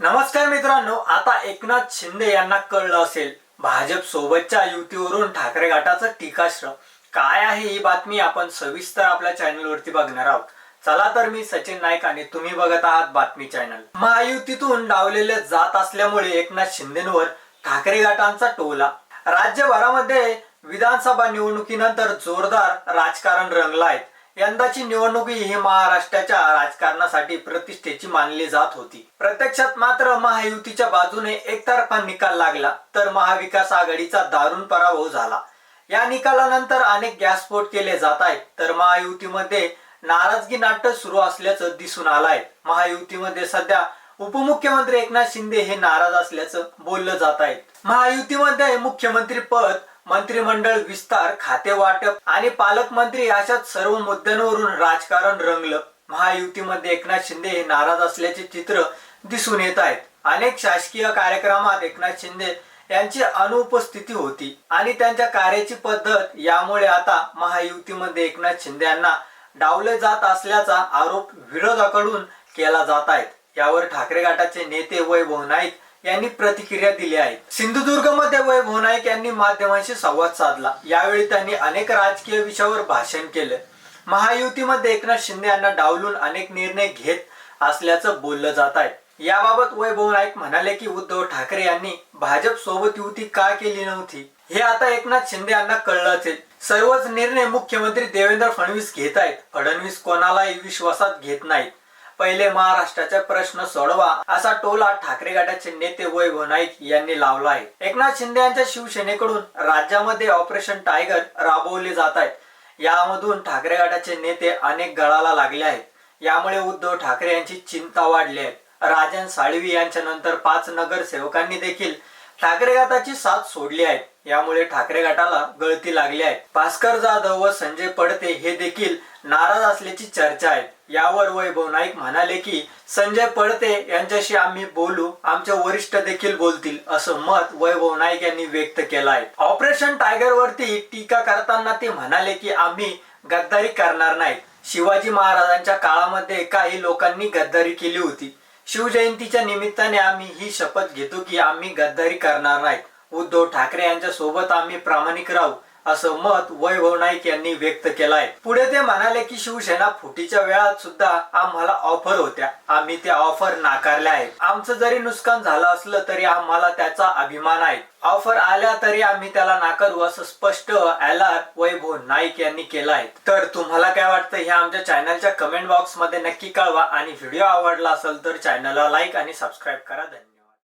नमस्कार मित्रांनो आता एकनाथ शिंदे यांना कळलं असेल भाजप सोबतच्या युतीवरून ठाकरे गटाचं टीकाश्र काय आहे ही बातमी आपण सविस्तर आपल्या चॅनलवरती बघणार आहोत. चला तर मी सचिन नाईक आणि तुम्ही बघत आहात बातमी चॅनल. महायुतीतून डावलेले जात असल्यामुळे एकनाथ शिंदेवर ठाकरे गटांचा टोला. राज्यभरामध्ये विधानसभा निवडणुकीनंतर जोरदार राजकारण रंगला आहे. यंदाची निवडणूक ही महाराष्ट्राच्या राजकारणासाठी प्रतिष्ठेची मानली जात होती. प्रत्यक्षात मात्र महायुतीच्या बाजूने एकतर्फा निकाल लागला तर महाविकास आघाडीचा दारुण पराभव झाला. या निकालानंतर अनेक गॅसस्फोट केले जात आहेत तर महायुतीमध्ये नाराजगी नाट्य सुरू असल्याचं दिसून आलं आहे महायुतीमध्ये सध्या उपमुख्यमंत्री एकनाथ शिंदे हे नाराज असल्याचं बोललं जात आहे. महायुतीमध्ये मुख्यमंत्री पद मंत्रिमंडळ विस्तार खाते वाटप आणि पालकमंत्री अशा सर्व मुद्द्यांवरून राजकारण रंगलं. महायुतीमध्ये एकनाथ शिंदे हे नाराज असल्याचे चित्र दिसून येत आहेत. अनेक शासकीय कार्यक्रमात एकनाथ शिंदे यांची अनुपस्थिती होती आणि त्यांच्या कार्याची पद्धत यामुळे आता महायुतीमध्ये एकनाथ शिंदे यांना डावले जात असल्याचा आरोप विरोधाकडून केला जात आहेत. यावर ठाकरे गटाचे नेते वैभव नाईक यांनी प्रतिक्रिया दिल्या आहेत सिंधुदुर्गमध्ये वैभव नाईक यांनी माध्यमांशी संवाद साधला. यावेळी त्यांनी अनेक राजकीय विषयावर भाषण केलं. महायुतीमध्ये एकनाथ शिंदे यांना डावलून अनेक निर्णय घेत असल्याचं बोललं जात आहे. याबाबत वैभव नाईक म्हणाले की उद्धव ठाकरे यांनी भाजप सोबत युती का केली नव्हती? हे आता एकनाथ शिंदे यांना कळलं असेल. सर्वच निर्णय मुख्यमंत्री देवेंद्र फडणवीस घेत आहेत. फडणवीस कोणालाही विश्वासात घेत नाहीत. पहिले महाराष्ट्राचा प्रश्न सोडवा असा टोला ठाकरे गटाचे नेते वैभव नाईक यांनी लावला आहे. एकनाथ शिंदे यांच्या शिवसेनेकडून राज्यामध्ये ऑपरेशन टायगर राबवले जात आहेत. यामधून ठाकरे गटाचे नेते अनेक गळाला लागले आहेत. यामुळे उद्धव ठाकरे यांची चिंता वाढली आहे. राजन साळवी यांच्या नंतर पाच नगरसेवकांनी देखील ठाकरे गटाची साथ सोडली आहे. यामुळे ठाकरे गटाला गळती लागली आहे. भास्कर जाधव व संजय पडते हे देखील नाराज असल्याची चर्चा आहे. यावर वैभव नाईक म्हणाले की संजय पडते यांच्याशी आम्ही बोलू आमचे वरिष्ठ देखील बोलतील असं मत वैभव नाईक यांनी व्यक्त केलं आहे. ऑपरेशन टायगर वरती टीका करताना ते म्हणाले की आम्ही गद्दारी करणार नाही. शिवाजी महाराजांच्या काळामध्ये काही लोकांनी गद्दारी केली होती. शिवजयंतीच्या निमित्ताने आम्ही ही शपथ घेतो की आम्ही गद्दारी करणार नाही. उद्धव ठाकरे यांच्या सोबत आम्ही प्रामाणिक राहू असं मत वैभव नाईक यांनी व्यक्त केलंय. आहे पुढे ते म्हणाले की शिवसेना फुटीच्या वेळात सुद्धा आम्हाला ऑफर होत्या. आम्ही त्या ऑफर नाकारल्या आहेत. आमचं जरी नुकसान झालं असलं तरी आम्हाला त्याचा अभिमान आहे. ऑफर आल्या तरी आम्ही त्याला नाकारू असं स्पष्ट एलार वैभव नाईक यांनी केलाय. आहे तर तुम्हाला काय वाटतं हे आमच्या चॅनलच्या कमेंट बॉक्समध्ये नक्की कळवा. आणि व्हिडिओ आवडला असेल तर चॅनलला लाईक आणि सबस्क्राईब करा. धन्यवाद.